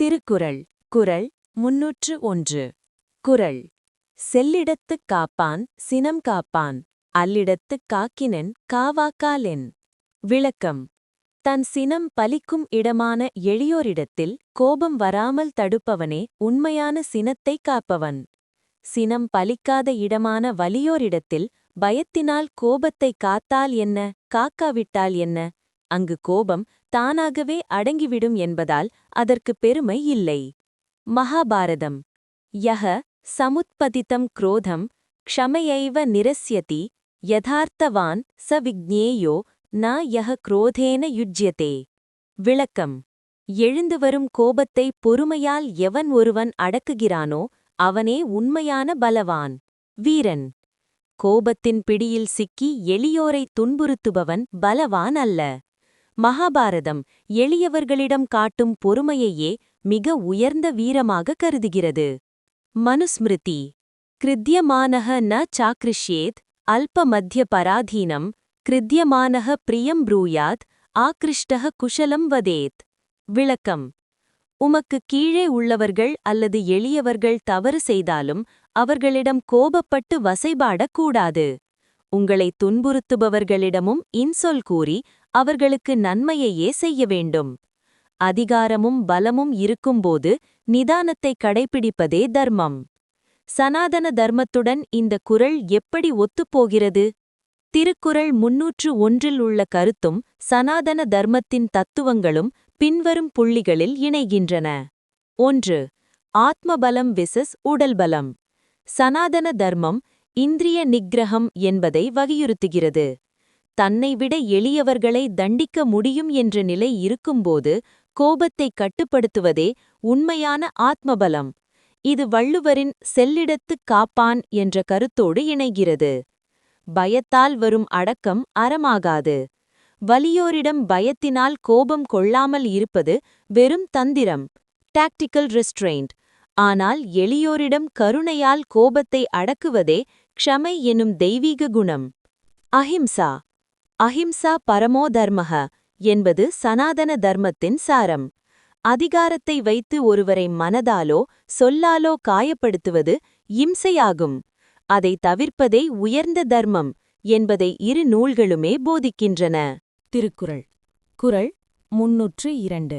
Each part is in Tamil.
திருக்குறள். குரல் முன்னூற்று ஒன்று. குறள். செல்லிடத்துக் காப்பான் சினம் காப்பான். அல்லிடத்துக் காக்கினன் காவாக்காலென். விளக்கம். தன் சினம் பலிக்கும் இடமான எளியோரிடத்தில் கோபம் வராமல் தடுப்பவனே உண்மையான சினத்தைக் காப்பவன். சினம் பலிக்காத இடமான வலியோரிடத்தில் பயத்தினால் கோபத்தைக் காத்தால் என்ன காக்காவிட்டால் என்ன? அங்கு கோபம் தானாகவே அடங்கிவிடும் என்பதால் அதற்கு பெருமை இல்லை. மகாபாரதம். யக சமுத்பதித்தம் குரோதம் க்ஷமையைவ நிரஸ்யதி யதார்த்தவான் ச விக்ஞேயோ ந யக குரோதேன யுஜ்யதே. விளக்கம். எழுந்து வரும் கோபத்தை பொறுமையால் எவன் ஒருவன் அடக்குகிறானோ அவனே உண்மையான பலவான். வீரன். கோபத்தின் பிடியில் சிக்கி எளியோரை துன்புறுத்துபவன் பலவான் அல்ல. மகாபாரதம் எளியவர்களிடம் காட்டும் பொறுமையையே மிக உயர்ந்த வீரமாக கருதுகிறது. மனுஸ்மிருதி. கிருத்தியமானக ந சாக்ரிஷ்யேத் அல்ப மத்திய பராதீனம் கிருத்தியமானக பிரியம் ப்ரூயாத் ஆக்ரிஷ்டக குஷலம் வதேத். விளக்கம். உமக்கு கீழே உள்ளவர்கள் அல்லது எளியவர்கள் தவறு செய்தாலும் அவர்களிடம் கோபப்பட்டு வசைபாடக் கூடாது உங்களை துன்புறுத்துபவர்களிடமும் இன்சொல் கூறி அவர்களுக்கு நன்மையையே செய்ய வேண்டும். அதிகாரமும் பலமும் இருக்கும்போது நிதானத்தை கடைப்பிடிப்பதே தர்மம். சனாதன தர்மத்துடன் இந்த குரல் எப்படி ஒத்துப்போகிறது? திருக்குறள் முன்னூற்று ஒன்றில் உள்ள கருத்தும் சனாதன தர்மத்தின் தத்துவங்களும் பின்வரும் புள்ளிகளில் இணைகின்றன. ஒன்று ஆத்மபலம் விசஸ் உடல்பலம். சனாதன தர்மம் இந்திரிய நிக்ரஹம் என்பதை வகியுறுத்துகிறது தன்னை விட எளியவர்களை தண்டிக்க முடியும் என்ற நிலை இருக்கும்போது கோபத்தை கட்டுப்படுத்துவதே உண்மையான ஆத்மபலம். இது வள்ளுவரின் செல்லிடத்துக் காப்பான் என்ற கருத்தோடு இணைகிறது. பயத்தால் வரும் அடக்கம் அறமாகாது. வலியோரிடம் பயத்தினால் கோபம் கொள்ளாமல் இருப்பது வெறும் தந்திரம் டாக்டிக்கல் ரெஸ்ட்ரெயின்ட் ஆனால் எளியோரிடம் கருணையால் கோபத்தை அடக்குவதே க்ஷமை எனும் தெய்வீக குணம். அஹிம்சா அஹிம்சா பரமோ தர்மக என்பது சனாதன தர்மத்தின் சாரம். அதிகாரத்தை வைத்து ஒருவரை மனதாலோ சொல்லாலோ காயப்படுத்துவது இம்சையாகும். அதை தவிர்ப்பதே உயர்ந்த தர்மம் என்பதை இரு நூல்களுமே போதிக்கின்றன. திருக்குறள். குறள் முன்னூற்று இரண்டு.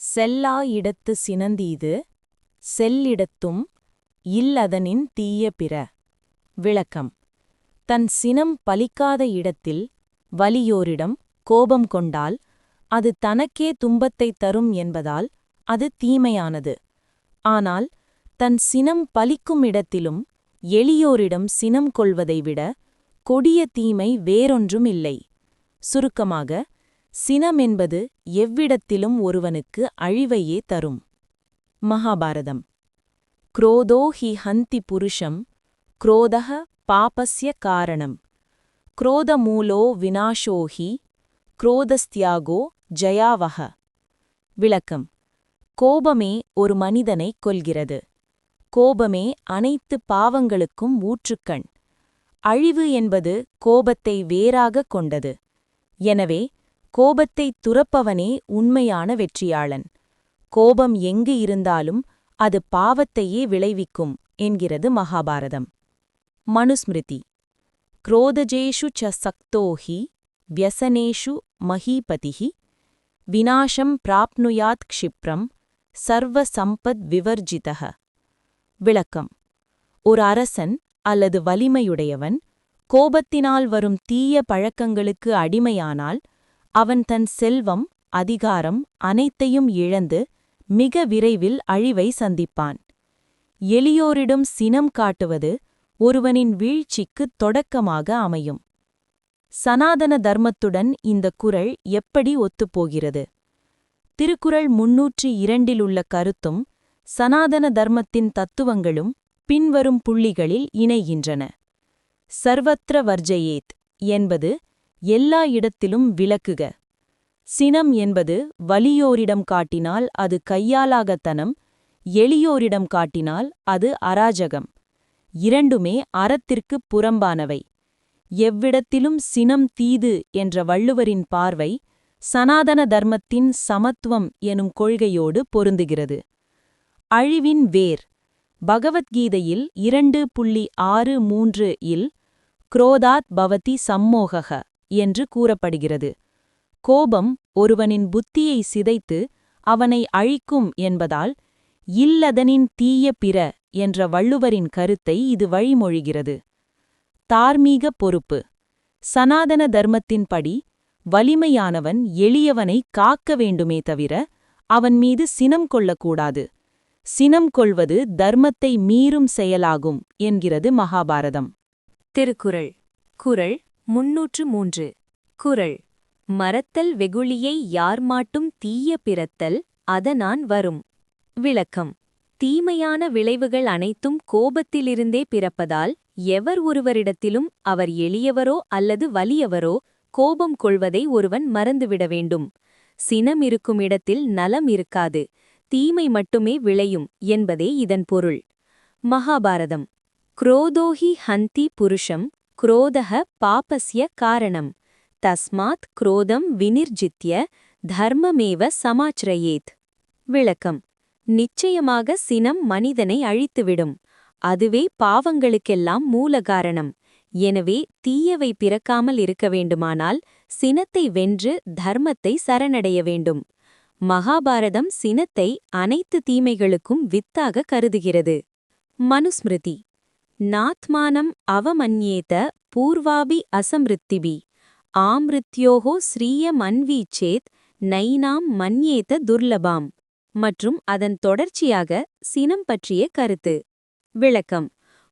செல்லா இடத்து சினந்தீது செல்லிடத்தும் இல்லதனின் தீய பிற. விளக்கம். தன் சினம் பலிக்காத இடத்தில் வலியோரிடம் கோபம் கொண்டால் அது தனக்கே துன்பத்தை தரும் என்பதால் அது தீமையானது. ஆனால் தன் சினம் பலிக்கும் இடத்திலும் எளியோரிடம் சினம் கொள்வதை விட கொடிய தீமை வேறொன்றும் இல்லை. சுருக்கமாக சினம் என்பது எவ்விடத்திலும் ஒருவனுக்கு அழிவையே தரும். மகாபாரதம். குரோதோ ஹி ஹந்தி புருஷம் குரோதக பாபஸ்ய காரணம். குரோதமூலோ வினாஷோஹி குரோதஸ்தியாகோ ஜயாவக விளக்கம் கோபமே ஒரு மனிதனை கொல்கிறது. கோபமே அனைத்து பாவங்களுக்கும் ஊற்றுக்கண். அழிவு என்பது கோபத்தை வேறாக கொண்டது. எனவே கோபத்தை துறப்பவனே உண்மையான வெற்றியாளன். கோபம் எங்கு இருந்தாலும் அது பாவத்தையே விளைவிக்கும் என்கிறது மகாபாரதம். மனுஸ்மிருதி. क्रोधजेषु च सक्तो हि व्यसनेषु महीपतिः विनाशं प्राप्नुयात् क्षिप्रम् சர்வசம்பத் விளக்கம் ஒரு அரசன் அல்லது வலிமையுடையவன் கோபத்தினால் வரும் தீய பழக்கங்களுக்கு அடிமையானால் அவன் தன் செல்வம் அதிகாரம் அனைத்தையும் இழந்து மிக விரைவில் அழிவை சந்திப்பான் எளியோரிடம் சினம் காட்டுவது ஒருவனின் வீழ்ச்சிக்குத் தொடக்கமாக அமையும். சனாதன தர்மத்துடன் இந்த குரல் எப்படி ஒத்துப்போகிறது? திருக்குறள் முன்னூற்றி இரண்டிலுள்ள கருத்தும் சனாதன தர்மத்தின் தத்துவங்களும் பின்வரும் புள்ளிகளில் இணைகின்றன. சர்வத்திர வர்ஜயேத் என்பது எல்லா இடத்திலும் விளக்குக. சினம் என்பது வலியோரிடம் காட்டினால் அது கையாலாகத்தனம் எளியோரிடம் காட்டினால் அது அராஜகம். இரண்டுமே அறத்திற்குப் புறம்பானவை. எவ்விடத்திலும் சினம் தீது என்ற வள்ளுவரின் பார்வை சனாதன தர்மத்தின் சமத்துவம் எனும் கொள்கையோடு பொருந்துகிறது. அழிவின் வேர். பகவத்கீதையில் இரண்டு புள்ளி ஆறு மூன்று இல் குரோதாத் பவதி சம்மோகக என்று கூறப்படுகிறது. கோபம் ஒருவனின் புத்தியை சிதைத்து அவனை அழிக்கும் என்பதால் இல்லதனின் தீய பிற என்ற வள்ளுவரின் கருத்தை இது வழிமொழிகிறது. தார்மீக பொறுப்பு. சனாதன தர்மத்தின்படி வலிமையானவன் எளியவனை காக்க வேண்டுமே தவிர அவன் மீது சினம் கொள்ளக்கூடாது. சினம் கொள்வது தர்மத்தை மீறும் செயலாகும் என்கிறது மகாபாரதம். திருக்குறள். குறள் முன்னூற்று மூன்று. குறள். மறத்தல் வெகுளியை யார்மாட்டும் தீய பிறத்தல் அதனான் வரும். விளக்கம். தீமையான விளைவுகள் அனைத்தும் கோபத்திலிருந்தே பிறப்பதால் எவர் ஒருவரிடத்திலும் அவர் எளியவரோ அல்லது வலியவரோ கோபம் கொள்வதை ஒருவன் மறந்துவிட வேண்டும். சினம் இருக்கும் இடத்தில் நலம் இருக்காது. தீமை மட்டுமே விளையும் என்பதே இதன் பொருள். மகாபாரதம். குரோதோஹி ஹந்தி புருஷம் குரோதக பாபஸ்ய காரணம். தஸ்மாத் குரோதம் வினிர்ஜித்ய தர்மமேவ சமாச்ரயேத். விளக்கம். நிச்சயமாக சினம் மனிதனை அழித்துவிடும். அதுவே பாவங்களுக்கெல்லாம் மூல காரணம் எனவே தீயவை பிறக்காமல் இருக்க வேண்டுமானால் சினத்தை வென்று தர்மத்தை சரணடைய வேண்டும். மகாபாரதம் சினத்தை அனைத்து தீமைகளுக்கும் வித்தாக கருதுகிறது. மனுஸ்மிருதி. நாத்மானம் அவமன்யேத பூர்வாபி அசம்ருத்திபி. ஸ்ரீய மன்வீச்சேத் நைனாம் மன்யேத துர்லபாம். மற்றும் அதன் தொடர்ச்சியாக சினம் பற்றிய கருத்து. விளக்கம்.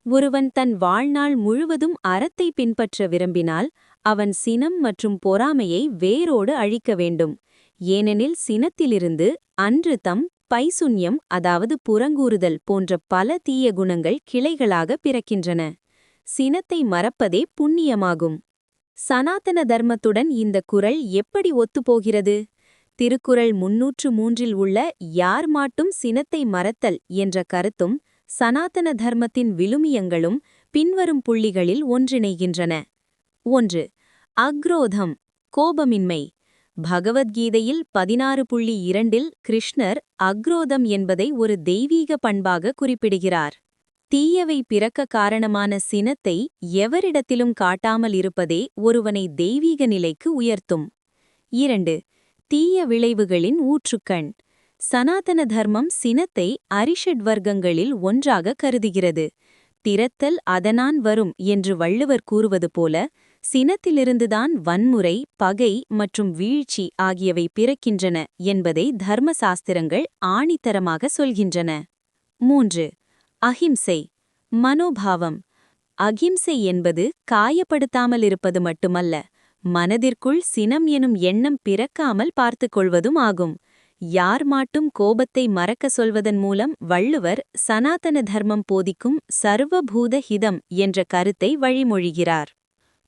ஒருவன் தன் வாழ்நாள் முழுவதும் அறத்தை பின்பற்ற விரும்பினால் அவன் சினம் மற்றும் பொறாமையை வேரோடு அழிக்க வேண்டும். ஏனெனில் சினத்திலிருந்து அன்று தம் பைசுன்யம் அதாவது புறங்கூறுதல் போன்ற பல தீய குணங்கள் கிளைகளாக பிறக்கின்றன. சினத்தை மறப்பதே புண்ணியமாகும். சனாதன தர்மத்துடன் இந்த குரல் எப்படி ஒத்துப்போகிறது? திருக்குறள் முன்னூற்று மூன்றில் உள்ள யார் மாட்டும் சினத்தை மறத்தல் என்ற கருத்தும் சனாதன தர்மத்தின் விழுமியங்களும் பின்வரும் புள்ளிகளில் ஒன்றிணைகின்றன. ஒன்று அக்ரோதம் கோபமின்மை. பகவத்கீதையில் பதினாறு புள்ளி இரண்டில் கிருஷ்ணர் அக்ரோதம் என்பதை ஒரு தெய்வீக பண்பாக குறிப்பிடுகிறார். தீயவை பிறக்க காரணமான சினத்தை எவரிடத்திலும் காட்டாமல் இருப்பதே ஒருவனை தெய்வீக நிலைக்கு உயர்த்தும். இரண்டு தீய விளைவுகளின் ஊற்றுக்கண். சனாதன தர்மம் சினத்தை அரிஷட் வர்க்கங்களில் ஒன்றாக கருதுகிறது. திறத்தல் அதனான் வரும் என்று வள்ளுவர் கூறுவது போல சினத்திலிருந்துதான் வன்முறை பகை மற்றும் வீழ்ச்சி ஆகியவை பிறக்கின்றன என்பதை தர்மசாஸ்திரங்கள் ஆணித்தரமாக சொல்கின்றன. மூன்று. அஹிம்சை. மனோபாவம். அகிம்சை என்பது காயப்படுத்தாமல் இருப்பது மட்டுமல்ல மனதிற்குள் சினம் எனும் எண்ணம் பிறக்காமல் பார்த்து கொள்வதும் ஆகும். யார் மாட்டும் கோபத்தை மறக்க சொல்வதன் மூலம் வள்ளுவர் சனாதன தர்மம் போதிக்கும் சர்வபூத ஹிதம் என்ற கருத்தை வழிமொழிகிறார்.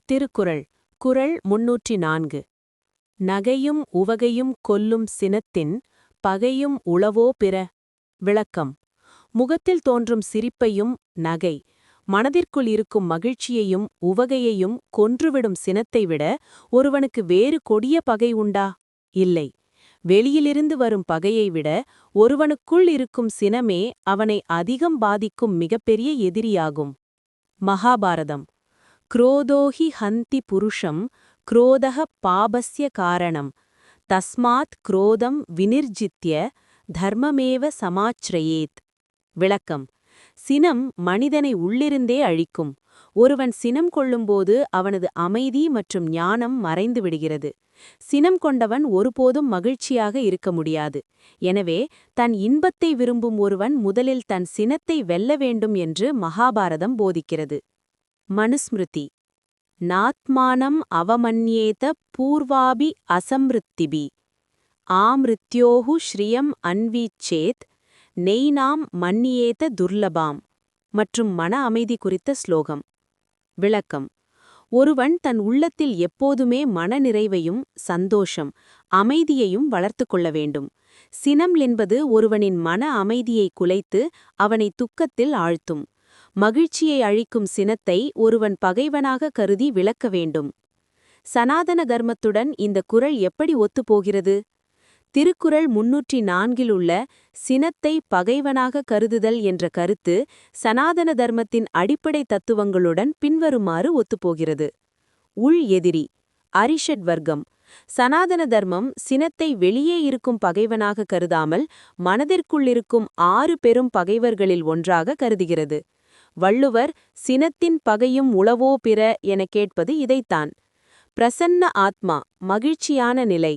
திருக்குறள் குரல் முன்னூற்றி நான்கு. நகையும் உவகையும் கொல்லும் சினத்தின் பகையும் உளவோ பிற விளக்கம். முகத்தில் தோன்றும் சிரிப்பையும் நகை மனதிற்குள் இருக்கும் மகிழ்ச்சியையும் உவகையையும் கொன்றுவிடும் சினத்தை விட ஒருவனுக்கு வேறு கொடிய பகை உண்டா? இல்லை. வெளியிலிருந்து வரும் பகையை விட ஒருவனுக்குள் இருக்கும் சினமே அவனை அதிகம் பாதிக்கும் மிகப்பெரிய எதிரியாகும். மகாபாரதம். குரோதோஹி ஹந்தி புருஷம் குரோதக பாபஸ்ய காரணம். தஸ்மாத் குரோதம் வினிர்ஜித்ய தர்மமேவ சமாச்ரயேத். விளக்கம். சினம் மனிதனை உள்ளிருந்தே அழிக்கும். ஒருவன் சினம் கொள்ளும்போது அவனது அமைதி மற்றும் ஞானம் மறைந்து விடுகிறது. சினம் கொண்டவன் ஒருபோதும் மகிழ்ச்சியாக இருக்க முடியாது. எனவே தன் இன்பத்தை விரும்பும் ஒருவன் முதலில் தன் சினத்தை வெல்ல வேண்டும் என்று மகாபாரதம் போதிக்கிறது. மனுஸ்மிருதி. நாத்மானம் அவமன்யேத பூர்வாபி அசம்ருத்திபி. ஆமிருத்யோஹு ஸ்ரீயம் அன்வீச்சேத் நெய்நாம் மன்னியேத துர்லபாம் மற்றும் மன அமைதி குறித்த ஸ்லோகம். விளக்கம். ஒருவன் தன் உள்ளத்தில் எப்போதுமே மனநிறைவையும் சந்தோஷம் அமைதியையும் வளர்த்து கொள்ள வேண்டும். சினம் என்பது ஒருவனின் மன அமைதியை குலைத்து அவனை துக்கத்தில் ஆழ்த்தும். மகிழ்ச்சியை அழிக்கும் சினத்தை ஒருவன் பகைவனாக கருதி விளக்க வேண்டும். சனாதன தர்மத்துடன் இந்த குறள் எப்படி ஒத்துப்போகிறது திருக்குறள் முன்னூற்றி நான்கில் உள்ள சினத்தை பகைவனாக கருதுதல் என்ற கருத்து சனாதன தர்மத்தின் அடிப்படை தத்துவங்களுடன் பின்வருமாறு ஒத்துப்போகிறது. உள் எதிரி அரிஷட் வர்க்கம். சனாதன தர்மம் சினத்தை வெளியே இருக்கும் பகைவனாக கருதாமல் மனதிற்குள்ளிருக்கும் ஆறு பெரும் பகைவர்களில் ஒன்றாக கருதுகிறது. வள்ளுவர் சினத்தின் பகையும் உளவோ பிற என கேட்பது இதைத்தான். பிரசன்ன ஆத்மா மகிழ்ச்சியான நிலை.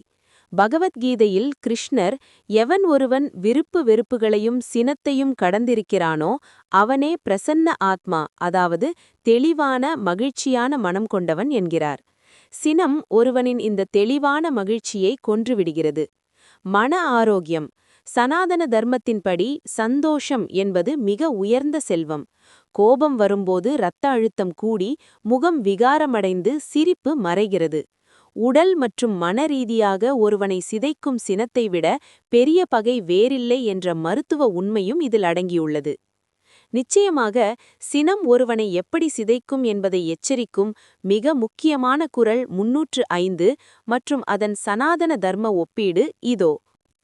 பகவத்கீதையில் கிருஷ்ணர் எவன் ஒருவன் விருப்பு வெறுப்புகளையும் சினத்தையும் கடந்திருக்கிறானோ அவனே பிரசன்ன ஆத்மா அதாவது தெளிவான மகிழ்ச்சியான மனம் கொண்டவன் என்கிறார். சினம் ஒருவனின் இந்த தெளிவான மகிழ்ச்சியை கொன்றுவிடுகிறது. மன ஆரோக்கியம் சனாதன தர்மத்தின்படி சந்தோஷம் என்பது மிக உயர்ந்த செல்வம். கோபம் வரும்போது இரத்த அழுத்தம் கூடி முகம் விகாரமடைந்து சிரிப்பு மறைகிறது. உடல் மற்றும் மன ரீதியாக ஒருவனை சிதைக்கும் சினத்தை விட பெரிய பகை வேறில்லை என்ற மருத்துவ உண்மையும் இதில் அடங்கியுள்ளது. நிச்சயமாக சினம் ஒருவனை எப்படி சிதைக்கும் என்பதை எச்சரிக்கும் மிக முக்கியமான குரல் முன்னூற்று ஐந்து மற்றும் அதன் சனாதன தர்ம ஒப்பீடு இதோ.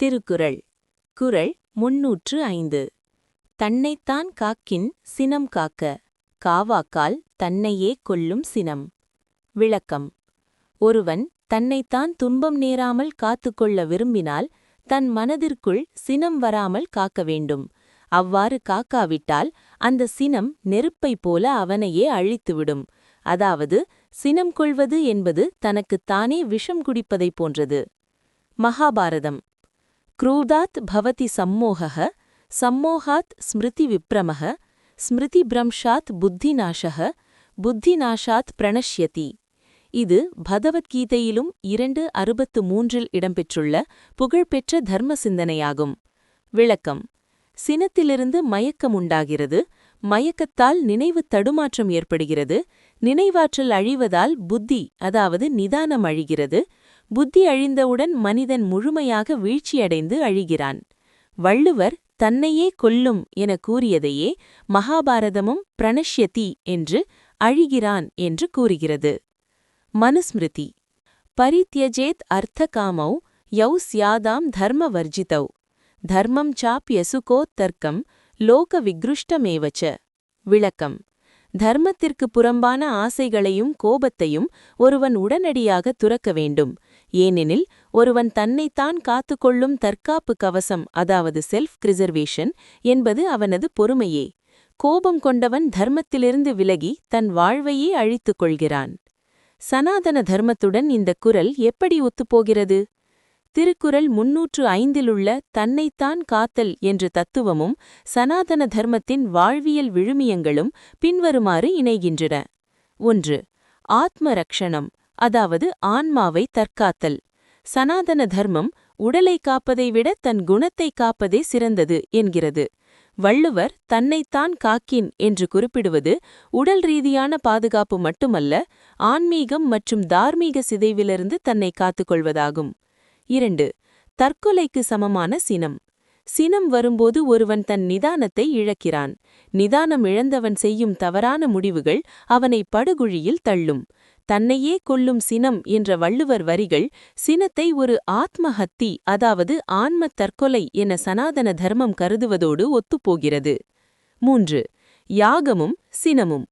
திருக்குறள். குரல் முன்னூற்று ஐந்து. தன்னைத்தான் காக்கின் சினம் காக்க. காவாக்கால் தன்னையே கொல்லும் சினம். விளக்கம். ஒருவன் தன்னைத்தான் துன்பம் நேராமல் காத்துக்கொள்ள விரும்பினால் தன் மனதிற்குள் சினம் வராமல் காக்க வேண்டும். அவ்வாறு காக்காவிட்டால் அந்த சினம் நெருப்பைப் போல அவனையே அழித்துவிடும். அதாவது சினம் கொள்வது என்பது தனக்குத்தானே விஷம் குடிப்பதைப் போன்றது. மகாபாரதம். க்ரூதாத் பவதி சம்மோக சம்மோகாத் ஸ்மிருதி விப்ரமஹ ஸ்மிருதி பிரம்ஷாத் புத்திநாசக புத்திநாசாத் பிரணஷ்யதி. இது பகவத்கீதையிலும் இரண்டு அறுபத்து மூன்றில் இடம்பெற்றுள்ள புகழ்பெற்ற தர்ம சிந்தனையாகும். விளக்கம். சினத்திலிருந்து மயக்கம் உண்டாகிறது மயக்கத்தால் நினைவு தடுமாற்றம் ஏற்படுகிறது நினைவாற்றல் அழிவதால் புத்தி அதாவது நிதானம் அழிகிறது புத்தி அழிந்தவுடன் மனிதன் முழுமையாக வீழ்ச்சியடைந்து அழிகிறான். வள்ளுவர் தன்னையே கொல்லும் என கூறியதையே மகாபாரதமும் பிரணஷ்யதி என்று அழிகிறான் என்று கூறுகிறது. மனுஸ்மிருதி பரித்யஜேத் அர்த்தகாமௌ யௌ தர்ம வர்ஜிதௌ தர்மம் சாப்யசுகோத்தர்க்கம் லோக விக்ருஷ்டமேவச்ச விளக்கம் தர்மத்திற்கு புறம்பான ஆசைகளையும் கோபத்தையும் ஒருவன் உடனடியாக துறக்க வேண்டும். ஏனெனில் ஒருவன் தன்னைத்தான் காத்துக்கொள்ளும் தற்காப்பு கவசம் அதாவது செல்ஃப் கிரிசர்வேஷன் என்பது அவனது பொறுமையே கோபம் கொண்டவன் தர்மத்திலிருந்து விலகி தன் வாழ்வையே அழித்துக் கொள்கிறான் சனாதன தர்மத்துடன் இந்த குரல் எப்படி ஒத்துப்போகிறது? திருக்குறள் முன்னூற்று ஐந்திலுள்ள தன்னைத்தான் காத்தல் என்ற தத்துவமும் சனாதன தர்மத்தின் வாழ்வியல் விழுமியங்களும் பின்வருமாறு இணைகின்றன. ஒன்று ஆத்ம ரக்ஷணம் அதாவது ஆன்மாவை தற்காத்தல். சனாதன தர்மம் உடலை காப்பதை விட தன் குணத்தை காப்பதே சிறந்தது என்கிறது. வள்ளுவர் தன்னைத்தான் காக்கின் என்று குறிப்பிடுவது உடல் ரீதியான பாதுகாப்பு மட்டுமல்ல ஆன்மீகம் மற்றும் தார்மீக சிதைவிலிருந்து தன்னை காத்துக்கொள்வதாகும். இரண்டு தற்கொலைக்கு சமமான சினம். சினம் வரும்போது ஒருவன் தன் நிதானத்தை இழக்கிறான். நிதானம் இழந்தவன் செய்யும் தவறான முடிவுகள் அவனை படுகுழியில் தள்ளும். தன்னையே கொல்லும் சினம் என்ற வள்ளுவர் வரிகள் சினத்தை ஒரு ஆத்மஹத்தி அதாவது ஆன்ம தற்கொலை என சனாதன தர்மம் கருதுவதோடு ஒத்துப்போகிறது. மூன்று. யாகமும் சினமும்.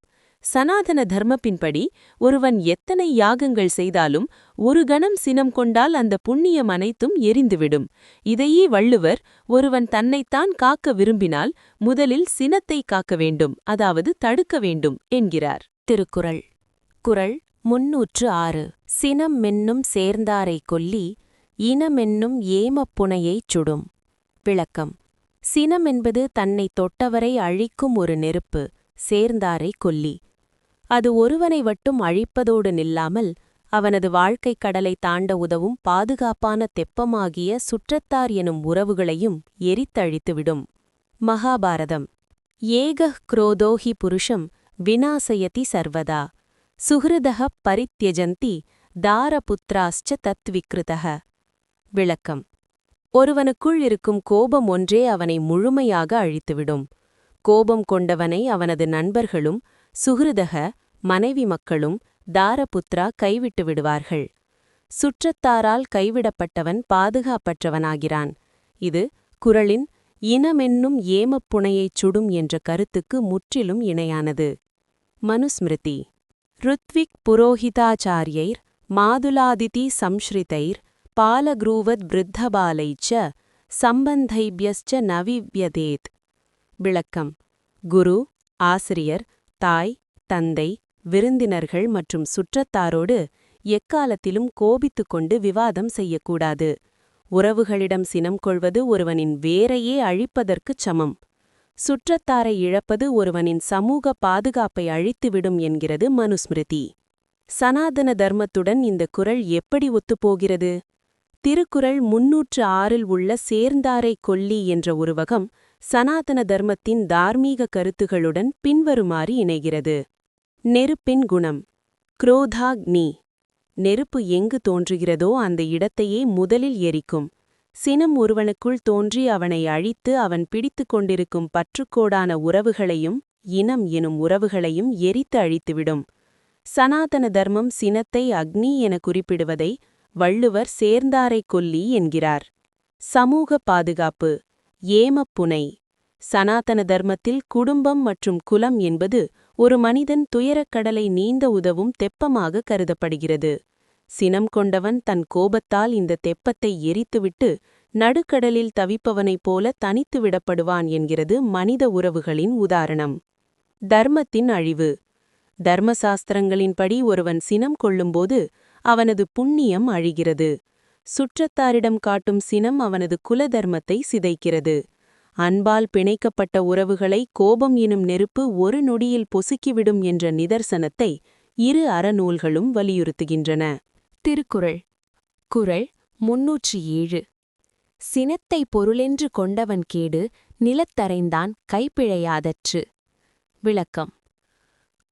சனாதன தர்மப்பின்படி ஒருவன் எத்தனை யாகங்கள் செய்தாலும் ஒரு கணம் சினம் கொண்டால் அந்த புண்ணியம் அனைத்தும் எரிந்துவிடும். இதையே வள்ளுவர் ஒருவன் தன்னைத்தான் காக்க விரும்பினால் முதலில் சினத்தை காக்க வேண்டும் அதாவது தடுக்க வேண்டும் என்கிறார். திருக்குறள். குரல் முன்னூற்று ஆறு. சினம் மென்னும் சேர்ந்தாரை கொல்லி இனமென்னும் ஏமப்புனையைச் சுடும். விளக்கம். சினம் என்பது தன்னை தொட்டவரை அழிக்கும் ஒரு நெருப்பு சேர்ந்தாரை கொல்லி. அது ஒருவனை வட்டும் அழிப்பதோடு நில்லாமல் அவனது வாழ்க்கைக் கடலை தாண்ட உதவும் பாதுகாப்பான தெப்பமாகிய சுற்றத்தார் எனும் உறவுகளையும் எரித்தழித்துவிடும். மகாபாரதம். ஏகஹ் குரோதோஹி புருஷம் வினாசயதி சர்வதா. சுஹிருதः பரித்யஜந்தி தாரபுத்ராஸ்ச தத்விக்ருதः விளக்கம். ஒருவனுக்குள் இருக்கும் கோபம் ஒன்றே அவனை முழுமையாக அழித்துவிடும். கோபம் கொண்டவனை அவனது நண்பர்களும் சுகிருதக மனைவி மக்களும் தாரபுத்ரா கைவிட்டு விடுவார்கள். சுற்றத்தாரால் கைவிடப்பட்டவன் பாதுகாப்பற்றவனாகிறான். இது குறளின் இனமென்னும் ஏமப்புனையைச் சுடும் என்ற கருத்துக்கு முற்றிலும் இணையானது. மனுஸ்மிருதி. ருத்விக் புரோஹிதாச்சாரியைர் மாதுலாதிதி சம்ஸ்ரிதைர் பாலக்ரூவத் ச சம்பந்தைபியஸ்ச நவிவ்யதேத். விளக்கம். குரு ஆசிரியர் தாய் தந்தை விருந்தினர்கள் மற்றும் சுற்றத்தாரோடு எக்காலத்திலும் கோபித்துக் கொண்டு விவாதம் செய்யக்கூடாது. உறவுகளிடம் சினம் கொள்வது ஒருவனின் வேரையே அழிப்பதற்குச் சமம். சுற்றத்தாரை இழப்பது ஒருவனின் சமூக பாதுகாப்பை அழித்துவிடும் என்கிறது மனுஸ்மிருதி. சனாதன தர்மத்துடன் இந்த குறள் எப்படி ஒத்துப்போகிறது? திருக்குறள் முன்னூற்று ஆறில் உள்ள சேர்ந்தாரை கொல்லி என்ற உருவகம் சனாதன தர்மத்தின் தார்மீக கருத்துகளுடன் பின்வருமாறு இணைகிறது. நெருப்பின் குணம். குரோதாக்னி. நெருப்பு எங்கு தோன்றுகிறதோ அந்த இடத்தையே முதலில் எரிக்கும். சினம் ஒருவனுக்குள் தோன்றி அவனை அழித்து அவன் பிடித்துக் கொண்டிருக்கும் பற்றுக்கோடான உறவுகளையும் இனம் எனும் உறவுகளையும் எரித்து அழித்துவிடும். சனாதன தர்மம் சினத்தை அக்னி என குறிப்பிடுவதை வள்ளுவர் சேர்ந்தாரைக் கொல்லி என்கிறார். சமூக பாதுகாப்பு ஏமப்புனை சனாதன தர்மத்தில் குடும்பம் மற்றும் குலம் என்பது ஒரு மனிதன் துயரக்கடலை நீந்த உதவும் தெப்பமாக கருதப்படுகிறது. சினம் கொண்டவன் தன் கோபத்தால் இந்த தெப்பத்தை எரித்துவிட்டு நடுக்கடலில் தவிப்பவனைப் போல தனித்து விடப்படுவான் என்கிறது மனித உறவுகளின் உதாரணம். தர்மத்தின் அழிவு. தர்மசாஸ்திரங்களின்படி ஒருவன் சினம் கொள்ளும்போது அவனது புண்ணியம் அழிகிறது. சுற்றத்தாரிடம் காட்டும் சினம் அவனது குலதர்மத்தை சிதைக்கிறது. அன்பால் பிணைக்கப்பட்ட உறவுகளை கோபம் எனும் நெருப்பு ஒரு நொடியில் பொசுக்கிவிடும் என்ற நிதர்சனத்தை இரு அறநூல்களும் வலியுறுத்துகின்றன. திருக்குறள். குறள் முன்னூற்றி ஏழு சினத்தை பொருளென்று கொண்டவன் கேடு நிலத்தரைந்தான் கைப்பிழையாதற்று. விளக்கம்.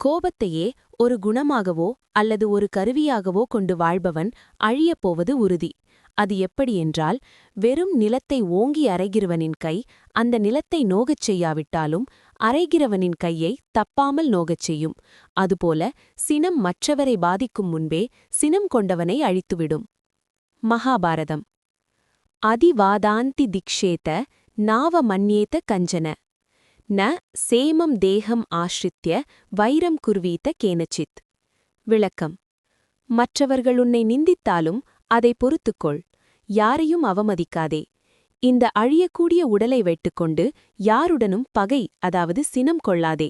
கோபத்தையே ஒரு குணமாகவோ அல்லது ஒரு கருவியாகவோ கொண்டு வாழ்பவன் அழியப்போவது உறுதி. அது எப்படியென்றால் வெறும் நிலத்தை ஓங்கி அரைகிறவனின் கை அந்த நிலத்தை நோகச் செய்யாவிட்டாலும் அரைகிறவனின் கையை தப்பாமல் நோகச் செய்யும். அதுபோல சினம் மற்றவரை பாதிக்கும் முன்பே சினம் கொண்டவனை அழித்துவிடும். மகாபாரதம். அதிவாதாந்தி திக்ஷேத நாவ மன்யேத கஞ்சன. ந சேமம் தேகம் ஆஷ்ரித்ய வைரம் குர்வீத்த கேனச்சித். விளக்கம். மற்றவர்கள் உன்னை நிந்தித்தாலும் அதை பொறுத்துக்கொள். யாரையும் அவமதிக்காதே. இந்த அழியக்கூடிய உடலை வெட்டுக்கொண்டு யாருடனும் பகை அதாவது சினம் கொள்ளாதே.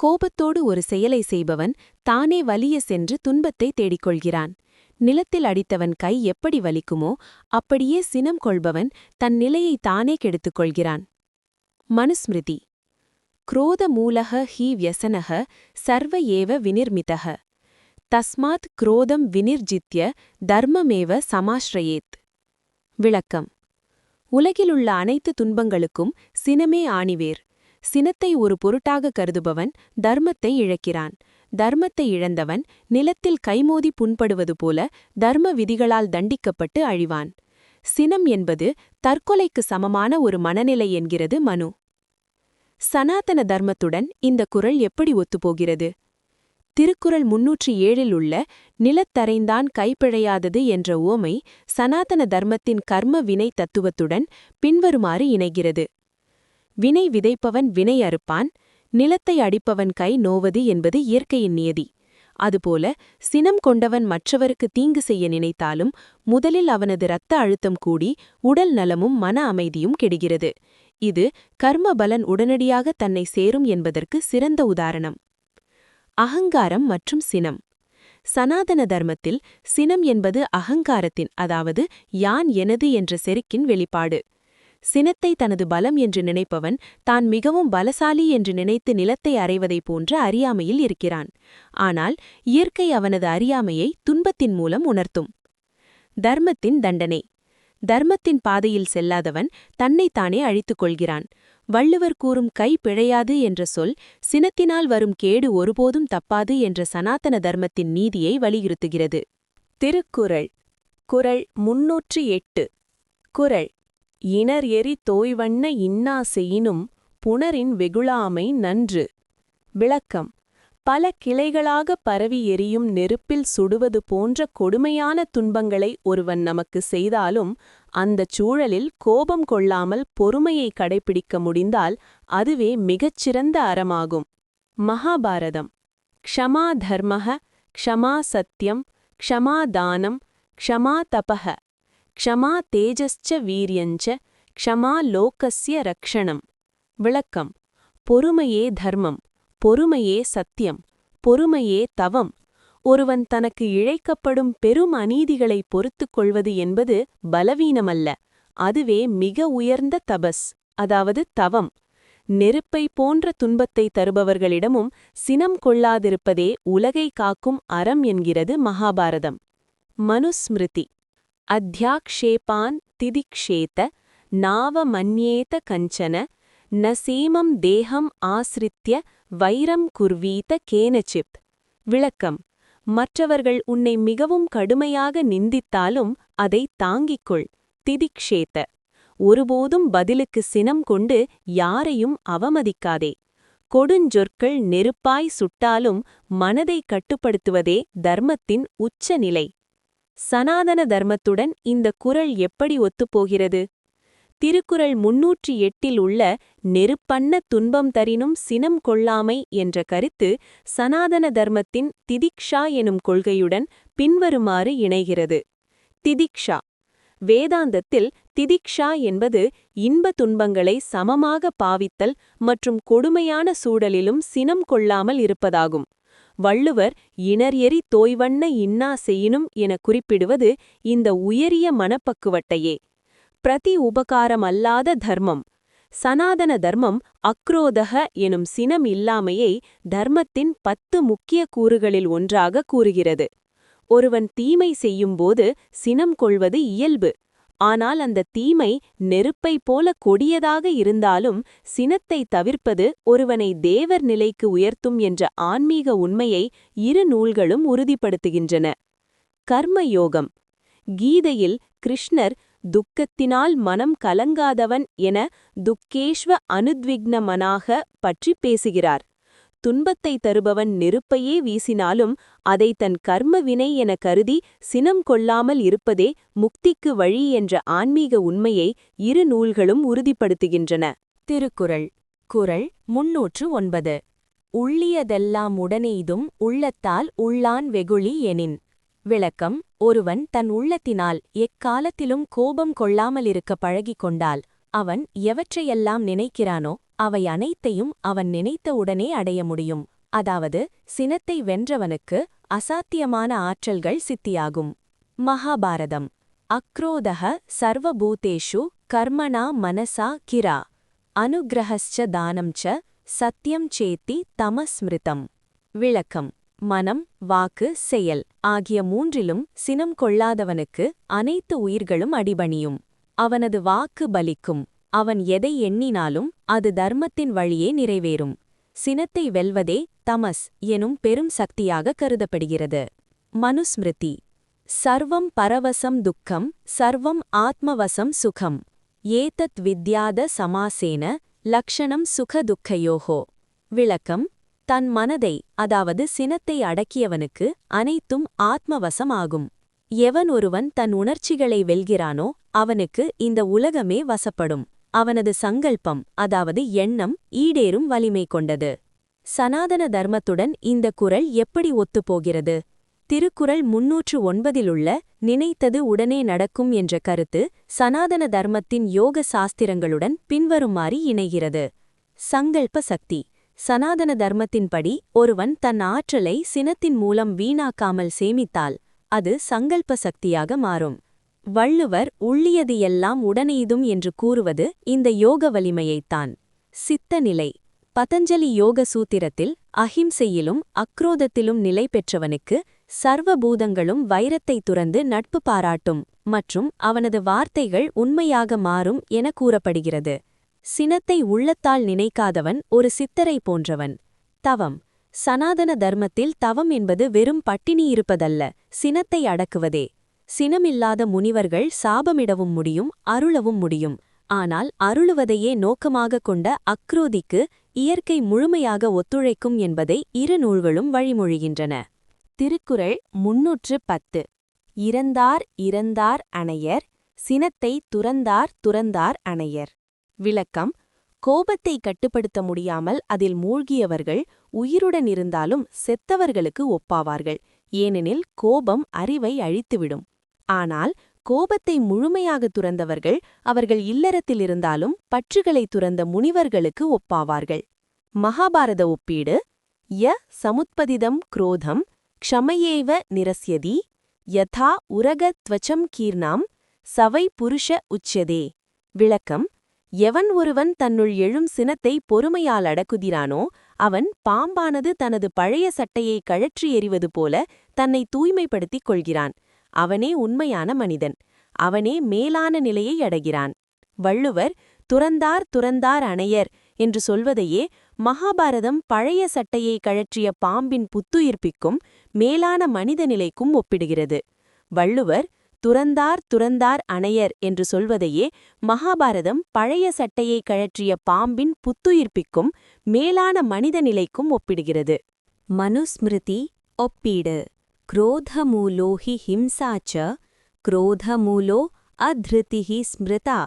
கோபத்தோடு ஒரு செயலை செய்பவன் தானே வலிய சென்று துன்பத்தை தேடிக்கொள்கிறான். நிலத்தில் அடித்தவன் கை எப்படி வலிக்குமோ அப்படியே சினம் கொள்பவன் தன் நிலையை தானே கெடுத்துக் கொள்கிறான் மனுஸ்மிருதி. குரோத மூலக ஹி வியசனக சர்வ ஏவ வினிர்மிதக. தஸ்மாத் குரோதம் வினிர்ஜித்ய தர்மமேவ சமாஸ்ரயேத். விளக்கம். உலகிலுள்ள அனைத்து துன்பங்களுக்கும் சினமே ஆணிவேர். சினத்தை ஒரு பொருட்டாக கருதுபவன் தர்மத்தை இழக்கிறான். தர்மத்தை இழந்தவன் நிலத்தில் கைமோதி புண்படுவது போல தர்ம விதிகளால் தண்டிக்கப்பட்டு அழிவான். சினம் என்பது தற்கொலைக்கு சமமான ஒரு மனநிலை என்கிறது மனு. சனாதன தர்மத்துடன் இந்த குறள் எப்படி ஒத்துப்போகிறது? திருக்குறள் முன்னூற்றி ஏழில் உள்ள நிலத்தரைந்தான் கைப்பிழையாதது என்ற உவமை சனாதன தர்மத்தின் கர்ம வினை தத்துவத்துடன் பின்வருமாறு இணைகிறது. வினை விதைப்பவன் வினை அறுப்பான் நிலத்தை அடிப்பவன் கை நோவது என்பது இயற்கையின் நியதி. அதுபோல சினம் கொண்டவன் மற்றவருக்கு தீங்கு செய்ய நினைத்தாலும் முதலில் அவனது இரத்த அழுத்தம் கூடி உடல் நலமும் மன அமைதியும் கெடுகிறது. இது கர்ம பலன் உடனடியாக தன்னை சேரும் என்பதற்கு சிறந்த உதாரணம். அகங்காரம் மற்றும் சினம். சனாதன தர்மத்தில் சினம் என்பது அகங்காரத்தின் அதாவது யான் எனது என்ற செருக்கின் வெளிப்பாடு. சினத்தை தனது பலம் என்று நினைப்பவன் தான் மிகவும் பலசாலி என்று நினைத்து நிலத்தை அறைவதைப் போன்ற அறியாமையில் இருக்கிறான். ஆனால் இயற்கை அவனது அறியாமையை துன்பத்தின் மூலம் உணர்த்தும். தர்மத்தின் தண்டனை. தர்மத்தின் பாதையில் செல்லாதவன் தன்னைத்தானே அழித்துக் கொள்கிறான் வள்ளுவர் கூறும் கை பிழையாது என்ற சொல் சினத்தினால் வரும் கேடு ஒருபோதும் தப்பாது என்ற சனாதன தர்மத்தின் நீதியை வலியுறுத்துகிறது. திருக்குறள். குரல் முன்னூற்றி எட்டு. குரல் இனர் எரி தோய்வண்ண இன்னா செயினும் புணரின் வெகுளாமை நன்று. விளக்கம். பல கிளைகளாக பரவி எரியும் நெருப்பில் சுடுவது போன்ற கொடுமையான துன்பங்களை ஒருவன் நமக்கு செய்தாலும் அந்தச் சூழலில் கோபம் கொள்ளாமல் பொறுமையை கடைபிடிக்க முடிந்தால் அதுவே மிகச்சிறந்த அறமாகும். மகாபாரதம். க்ஷமா தர்மஹ க்ஷமா சத்யம் க்ஷமா தானம் க்ஷமா தபஹ. க்ஷமா தேஜஸ்ச வீரியஞ்ச க்ஷமா லோகஸ்ய ரக்ஷணம். விளக்கம். பொறுமையே தர்மம். பொறுமையே சத்தியம் பொறுமையே தவம். ஒருவன் தனக்கு இழைக்கப்படும் பெரும் அநீதிகளை பொறுத்துக் கொள்வது என்பது பலவீனமல்ல. அதுவே மிக உயர்ந்த தபஸ் அதாவது தவம். நெருப்பை போன்ற துன்பத்தை தருபவர்களிடமும் சினம் கொள்ளாதிருப்பதே உலகை காக்கும் அறம் என்கிறது மகாபாரதம். மனுஸ்மிருதி. அத்தியாக்ஷேபான் திதிக்ஷேத நாவ மன்யேத கஞ்சன ந சேமம் தேகம் ஆசிரித்ய வைரம் குர்வீத கேனச்சித். விளக்கம். மற்றவர்கள் உன்னை மிகவும் கடுமையாக நிந்தித்தாலும் அதை தாங்கிக்கொள். திதிக்ஷேத்த. ஒருபோதும் பதிலுக்கு சினம் கொண்டு யாரையும் அவமதிக்காதே. கொடுஞ்சொற்கள் நெருப்பாய் சுட்டாலும் மனதை கட்டுப்படுத்துவதே தர்மத்தின் உச்சநிலை. சனாதன தர்மத்துடன் இந்த குரல் எப்படி ஒத்துப்போகிறது? திருக்குறள் முன்னூற்றி எட்டில் உள்ள நெருப்பண்ண துன்பம் தரினும் சினம் கொள்ளாமை என்ற கருத்து சனாதன தர்மத்தின் திதிக்ஷா எனும் கொள்கையுடன் பின்வருமாறு இணைகிறது. திதிக்ஷா. வேதாந்தத்தில் திதிக்ஷா என்பது இன்ப துன்பங்களை சமமாக பாவித்தல் மற்றும் கொடுமையான சூழலிலும் சினம் கொள்ளாமல் இருப்பதாகும். வள்ளுவர் இணர் எறி தோய்வண்ண இன்னா செய்யினும் என குறிப்பிடுவது இந்த உயரிய மனப்பக்குவட்டையே. பிரதி உபகாரமல்லாத தர்மம். சனாதன தர்மம் அக்ரோதக எனும் சினம் இல்லாமையை தர்மத்தின் பத்து முக்கிய கூறுகளில் ஒன்றாக கூறுகிறது. ஒருவன் தீமை செய்யும்போது சினம் கொள்வது இயல்பு. ஆனால் அந்த தீமை நெருப்பை போல கொடியதாக இருந்தாலும் சினத்தை தவிர்ப்பது ஒருவனை தேவர் நிலைக்கு உயர்த்தும் என்ற ஆன்மீக உண்மையை இரு நூல்களும் உறுதிப்படுத்துகின்றன. கர்மயோகம். கீதையில் கிருஷ்ணர் துக்கத்தினால் மனம் கலங்காதவன் என துக்கேஷ்வ அனுத்விக்னமனாக பற்றி பேசுகிறார். துன்பத்தை தருபவன் நெருப்பையே வீசினாலும் அதை தன் கர்ம வினை என கருதி சினம் கொள்ளாமல் இருப்பதே முக்திக்கு வழி என்ற ஆன்மீக உண்மையை இரு நூல்களும் உறுதிப்படுத்துகின்றன. திருக்குறள். குறள் முன்னூற்று ஒன்பது. உள்ளியதெல்லாம் உடனெய்தும் உள்ளத்தால் உள்ளான் வெகுளி எனின். விளக்கம் ஒருவன் தன் உள்ளத்தினால் எக்காலத்திலும் கோபம் கொள்ளாமலிருக்க பழகிக் கொண்டால் அவன் எவற்றையெல்லாம் நினைக்கிறானோ அவை அனைத்தையும் அவன் நினைத்த உடனே அடைய முடியும். அதாவது சினத்தை வென்றவனுக்கு அசாத்தியமான ஆற்றல்கள் சித்தியாகும். மகாபாரதம். அக்ரோதக சர்வபூதேஷு கர்மணா மனசா கிரா. அனுகிரகஸ்ச தானம் ச சத்யம் சேத்தி தமஸ்மிருதம். விளக்கம். மனம் வாக்கு செயல் ஆகிய மூன்றிலும் சினம் கொள்ளாதவனுக்கு அனைத்து உயிர்களும் அடிபணியும். அவனது வாக்கு பலிக்கும். அவன் எதை எண்ணினாலும் அது தர்மத்தின் வழியே நிறைவேறும். சினத்தை வெல்வதே தமஸ் எனும் பெரும் சக்தியாக கருதப்படுகிறது. மனுஸ்மிருதி. சர்வம் பரவசம் துக்கம் சர்வம் ஆத்மவசம் சுகம். ஏதத் வித்யாத சமாசேன லக்ஷணம் சுகதுக்கையோகோ. விளக்கம் தன் மனதை அதாவது சினத்தை அடக்கியவனுக்கு அனைத்தும் ஆத்மவசமாகும். எவன் ஒருவன் தன் உணர்ச்சிகளை வெல்கிறானோ அவனுக்கு இந்த உலகமே வசப்படும். அவனது சங்கல்பம் அதாவது எண்ணம் ஈடேறும் வலிமை கொண்டது. சனாதன தர்மத்துடன் இந்த குரல் எப்படி ஒத்துப்போகிறது? திருக்குறள் முன்னூற்று ஒன்பதிலுள்ள நினைத்தது உடனே நடக்கும் என்ற கருத்து சனாதன தர்மத்தின் யோக சாஸ்திரங்களுடன் பின்வருமாறி இணைகிறது. சங்கல்ப சக்தி. சனாதன தர்மத்தின்படி ஒருவன் தன் ஆற்றலை சினத்தின் மூலம் வீணாக்காமல் சேமித்தால் அது சங்கல்ப சக்தியாக மாறும். வள்ளுவர் உள்ளியது எல்லாம் உடனெய்தும் என்று கூறுவது இந்த யோக வலிமையைத்தான். சித்த நிலை பதஞ்சலி யோக சூத்திரத்தில் அஹிம்சையிலும் அக்ரோதத்திலும் நிலை பெற்றவனுக்கு சர்வபூதங்களும் வைரத்தை துறந்து நட்பு பாராட்டும் மற்றும் அவனது வார்த்தைகள் உண்மையாக மாறும் என கூறப்படுகிறது. சினத்தை உள்ளத்தால் நினைக்காதவன் ஒரு சித்தரை போன்றவன். தவம். சனாதன தர்மத்தில் தவம் என்பது வெறும் பட்டினி இருப்பதல்ல சினத்தை அடக்குவதே. சினமில்லாத முனிவர்கள் சாபமிடவும் முடியும் அருளவும் முடியும். ஆனால் அருளுவதையே நோக்கமாக கொண்ட அக்ரோதிக்கு இயற்கை முழுமையாக ஒத்துழைக்கும் என்பதை இரு நூல்களும் வழிமொழிகின்றன. திருக்குறள் முன்னூற்று பத்து. இறந்தார் இறந்தார் அணையர் சினத்தை துறந்தார் துறந்தார் அணையர். விளக்கம் கோபத்தை கட்டுப்படுத்த முடியாமல் அதில் மூழ்கியவர்கள் உயிருடன் இருந்தாலும் செத்தவர்களுக்கு ஒப்பாவார்கள். ஏனெனில் கோபம் அறிவை அழித்துவிடும். ஆனால் கோபத்தை முழுமையாக துறந்தவர்கள் அவர்கள் இல்லறத்தில் இருந்தாலும் பற்றுகளை துறந்த முனிவர்களுக்கு ஒப்பாவார்கள். மகாபாரத ஒப்பீடு ய சமுத்பதிதம் குரோதம் க்ஷமையேவ நிரஸ்யதி யதா உரக துவச்சம் கீர்ணாம் சவை புருஷ உச்சதே. விளக்கம் எவன் ஒருவன் தன்னுள் எழும் சினத்தை பொறுமையால் அடக்குகிறானோ அவன் பாம்பானது தனது பழைய சட்டையை கழற்றி எறிவது போல தன்னை தூய்மைப்படுத்திக் கொள்கிறான். அவனே உண்மையான மனிதன். அவனே மேலான நிலையை அடைகிறான். வள்ளுவர் துறந்தார் துறந்தார் அணையர் என்று சொல்வதையே மகாபாரதம் பழைய சட்டையை கழற்றிய பாம்பின் புத்துயிர்ப்பிக்கும் மேலான மனித நிலைக்கும் ஒப்பிடுகிறது. வள்ளுவர் துறந்தார் துறந்தார் அணையர் என்று சொல்வதையே மகாபாரதம் பழைய சட்டையை கழற்றிய பாம்பின் புத்துயிர்ப்பிக்கும் மேலான மனித நிலைக்கும் ஒப்பிடுகிறது. மனுஸ்மிருதி ஒப்பீடு. குரோதமூலோஹி ஹிம்சாச்ச குரோதமூலோ அத்ருதிஹி ஸ்மிருதா.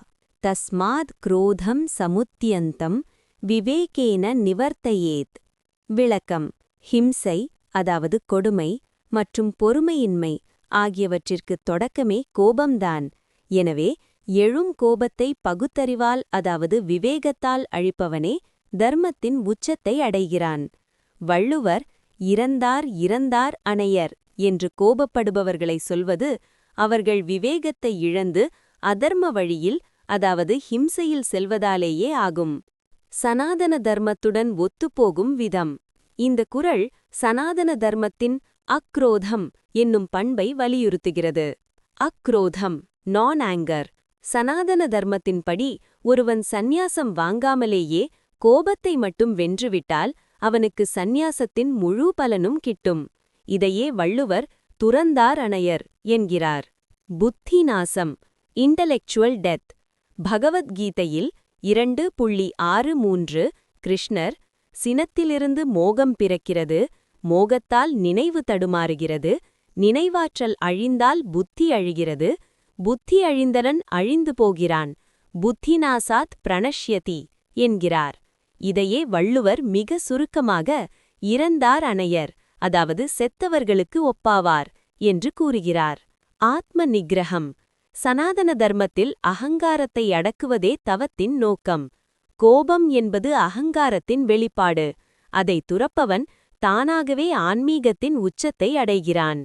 தஸ்மாத் குரோதம் சமுத்தியந்தம். விவேகேன நிவர்த்தையேத். விளக்கம். ஹிம்சை அதாவது கொடுமை மற்றும் பொறுமையின்மை. ஆகியவற்றிற்கு தொடக்கமே கோபம்தான். எனவே எழும் கோபத்தை பகுத்தறிவால் அதாவது விவேகத்தால் அழிப்பவனே தர்மத்தின் உச்சத்தை அடைகிறான். வள்ளுவர் இறந்தார் இறந்தார் அணையர் என்று கோபப்படுபவர்களை சொல்வது அவர்கள் விவேகத்தை இழந்து அதர்ம வழியில் அதாவது ஹிம்சையில் செல்வதாலேயே ஆகும். சனாதன தர்மத்துடன் ஒத்துப்போகும் விதம். இந்த குரல் சனாதன தர்மத்தின் அக்ரோதம் என்னும் பண்பை வலியுறுத்துகிறது. அக்ரோதம் நான் ஆங்கர் சனாதன தர்மத்தின்படி ஒருவன் சந்நியாசம் வாங்காமலேயே கோபத்தை மட்டும் வென்றுவிட்டால் அவனுக்கு சந்நியாசத்தின் முழு பலனும் கிட்டும். இதையே வள்ளுவர் துறந்தார் அணையர் என்கிறார். புத்தி நாசம் இன்டலெக்சுவல் டெத் பகவத்கீதையில் இரண்டு புள்ளி ஆறு மூன்று கிருஷ்ணர் சினத்திலிருந்து மோகம் பிறக்கிறது மோகத்தால் நினைவு தடுமாறுகிறது நினைவாற்றல் அழிந்தால் புத்தி அழிகிறது புத்தி அழிந்தனன் அழிந்து போகிறான் புத்தி நாசாத் பிரணஷ்யதி என்கிறார். இதையே வள்ளுவர் மிக சுருக்கமாக இறந்தார் அணையர் அதாவது செத்தவர்களுக்கு ஒப்பாவார் என்று கூறுகிறார். ஆத்ம நிகிரகம் சனாதன தர்மத்தில் அகங்காரத்தை அடக்குவதே தவத்தின் நோக்கம். கோபம் என்பது அகங்காரத்தின் வெளிப்பாடு அதை துறப்பவன் தானாகவே ஆன்மீகத்தின் உச்சத்தை அடைகிறான்.